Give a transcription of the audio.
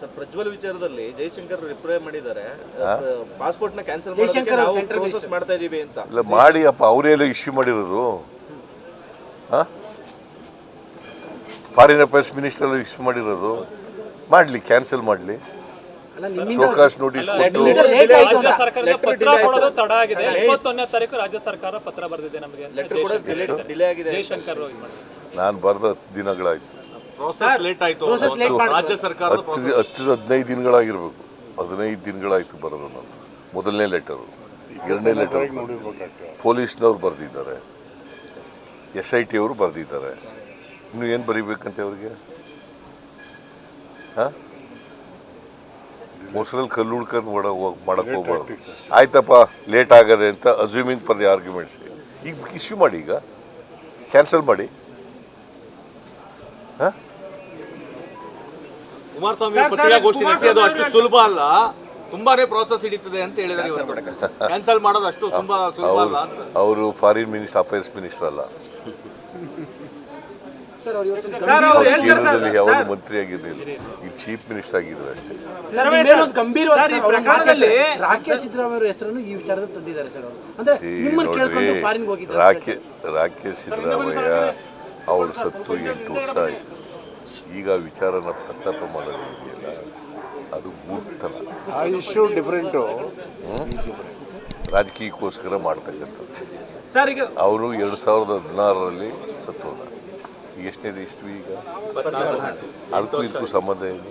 Sir Prajwal ವಿಚಾರದಲ್ಲಿ Jaishankar reply ಮಾಡಿದ್ದಾರೆ. ಪಾಸ್ಪೋರ್ಟ್ನ cancel Jaishankar ಮಾಡೋದಕ್ಕೆ ನಾವು ಅವ್ರ ಪ್ರೋಸೆಸ್ ಮಾಡ್ತಾ ಇದೀವಿ ಅಂತ. ಇಲ್ಲ ಮಾಡಿ ಅಪ್ಪ ಅವರೆಲ್ಲ ಇಶ್ಯೂ ಮಾಡಿರೋದು. ಫಾರಿನ್ ಅಫೇರ್ಸ್ ಮಿನಿಸ್ಟರ್ ಇಶ್ಯೂ ಮಾಡಿರೋದು. ಮಾಡಲಿ ಕ್ಯಾನ್ಸಲ್ ಮಾಡಲಿ. ಶೋಕಾಸ್ ನೋಟಿಸ್ ಕೊಟ್ಟು. ರಾಜ್ಯ ಅಂತ. ಸರ್ಕಾರದ ಪತ್ರ ಕೊಡೋದು ತಡ ಆಗಿದೆ. ಇಪ್ಪತ್ತೊಂದನೇ ತಾರೀಕು ರಾಜ್ಯ ಸರ್ಕಾರ ಪತ್ರ ಬರೆದಿದೆ ನಮಗೆ. ಅಂತ ಲೆಟರ್ ಕೂಡ ಡಿಲೇ ಆಗಿದೆ. ಜೈಶಂಕರ್ ಇದು ಮಾಡಿದ್ರು. ನಾನು ಬರೆದ ಹತ್ತು ದಿನಗಳಾಯ್ತು. ಹತ್ತು ಹತ್ತು ಹದಿನೈದು ದಿನಗಳಾಗಿರ್ಬೇಕು. ಹದಿನೈದು ದಿನಗಳಾಯ್ತು ಬರೋದು ನಾನು. ಮೊದಲನೇ ಲೆಟರು ಎರಡನೇ ಲೆಟರ್ ಪೊಲೀಸ್ನವ್ರು ಬರೆದಿದ್ದಾರೆ. ಎಸ್ ಐ ಟಿ ಅವರು ಬರೆದಿದ್ದಾರೆ. ಇನ್ನು ಏನು ಬರೀಬೇಕಂತೆ ಅವ್ರಿಗೆ? ಹಾಂ? ಮೊಸರಲ್ಲಿ ಕಲ್ಲು ಹುಡ್ಕೊಂಡು ಮಾಡ ಮಾಡಕ್ಕೆ ಹೋಗ್ಬಾರ್ದು. ಆಯ್ತಪ್ಪ ಲೇಟ್ ಆಗದೆ ಅಂತ ಅಸ್ಯೂಮಿಂಗ್ ಫರ್ ದಿ ಆರ್ಗ್ಯುಮೆಂಟ್ಸ್ ಈಗ ಇಶ್ಯೂ ಮಾಡಿ ಈಗ. ಕ್ಯಾನ್ಸಲ್ ಮಾಡಿ. ಹಾಂ? ಕುಮಾರಸ್ವಾಮಿ ಪತ್ರಿಕಾಗೋಷ್ಠಿ ನಡೆಸಿ ಅದು ಅಷ್ಟು ಸುಲಭ ಅಲ್ಲ. ತುಂಬಾನೇ ಪ್ರೋಸೆಸ್ ಹಿಡಿತದೆ ಅಂತ ಹೇಳಿದ್ದಾರೆ ಇವತ್ತು. ಕ್ಯಾನ್ಸಲ್ ಮಾಡೋದು ಅಷ್ಟು ತುಂಬಾ ಸುಲಭ ಅಲ್ಲ ಅಂತ. ಅವರು ಫಾರಿನ್ ಮಿನಿಸ್ಟರ್ ಅಫೇರ್ಸ್ ಮಿನಿಸ್ಟರ್ ಅಲ್ಲ. ಸರ್ ಅವ್ರು ಇವತ್ತು ಅವ್ರು ಕೇಂದ್ರದಲ್ಲಿ ಯಾವಾಗ ಮಂತ್ರಿ ಆಗಿರಲಿಲ್ಲ. ಈಗ ಚೀಫ್ ಮಿನಿಸ್ಟರ್ ಆಗಿದ್ರು ಅಷ್ಟೇ. ರಾಕೇಶ್ ಸಿದ್ದರಾಮಯ್ಯ ಅವರ ಹೆಸರನ್ನು ಈ ವಿಚಾರದಲ್ಲಿ ತಂದಿದ್ದಾರೆ ಸರ್ ಅವರು. ಅಂದ್ರೆ ನಿಮ್ಮನ್ನ ನೋಡ್ರಿ. ಕೇಳ್ಕೊಂಡು ಫಾರಿನ್ಗೆ ರಾಕೆ ರಾಕೇಶ್ ಸಿದ್ದರಾಮಯ್ಯ ಅವ್ರು ಸತ್ತು ಎಂಟು ವರ್ಷ ಆಯಿತು. ಈಗ ಆ ವಿಚಾರನ ಪ್ರಸ್ತಾಪ ಮಾಡೋದು ಇದೆಯಲ್ಲ ಅದು ಮೂರ್ತನ ಆ ಇಶ್ಯೂ ಡಿಫ್ರೆಂಟು ರಾಜಕೀಯಕ್ಕೋಸ್ಕರ ಮಾಡ್ತಕ್ಕಂಥದ್ದು. ಸರ್ ಈಗ ಅವರು ಎರಡು ಸಾವಿರದ ಹದಿನಾರರಲ್ಲಿ ಸತ್ತೋದ. ಎಷ್ಟನೇದು ಇಷ್ಟು ಈಗ? ಅದಕ್ಕೂ ಇದಕ್ಕೂ ಸಂಬಂಧ ಏನು?